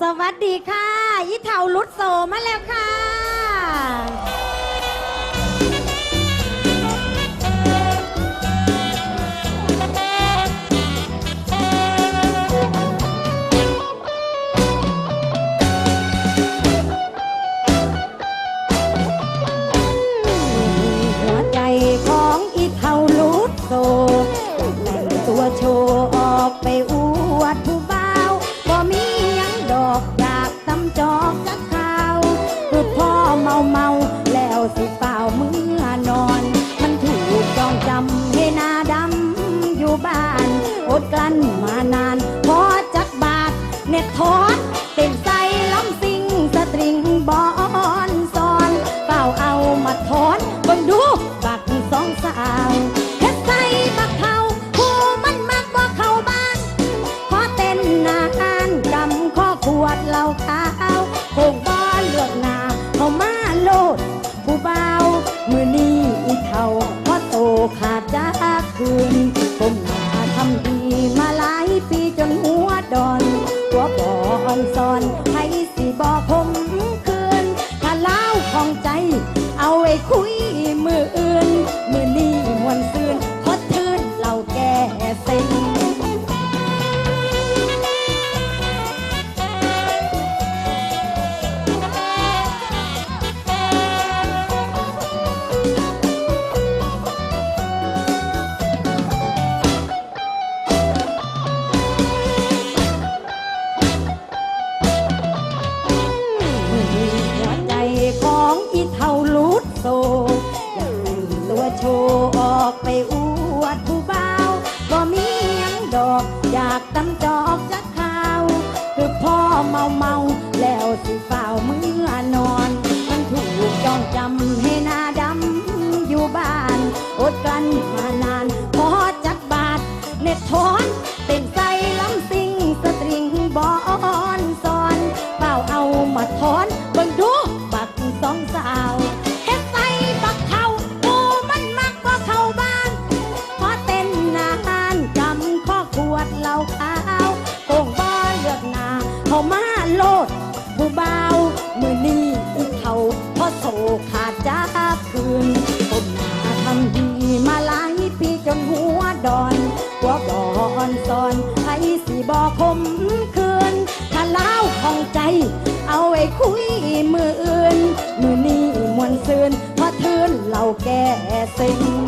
สวัสดีค่ะอีเท่าลุดโซมาแล้วค่ะหัวใจของอีเท่าลุดโซแต่งตัวโชว์ อยากตำจอกจักข่าวคือพ่อเมาเมาแล้วสิเป่าเมื่อนอน มันถูกจองจำให้นาดำอยู่บ้าน อดกลั้นมานานพอจักบาทเน็ตทอ ขาดจากคืนผมหาทำดีมาหลายปีจนหัวดอนหัวบ่อนซอน อยากตำจอกจักข่าว คือพ่อเมาเมาแล้วสิเฝ้า โลดผู้เบาวมือนี้อีกเขาพอโซขาดจากคืนผมหนาทำดีมาหลายปีจนหัวดอนหัวบอนซอนให้สิบอคมคืนถ้าเล่าของใจ เอาไว้คุยมืออื่น มือนี้มวนซืนพอทืนเหล่าแก่เซ็ง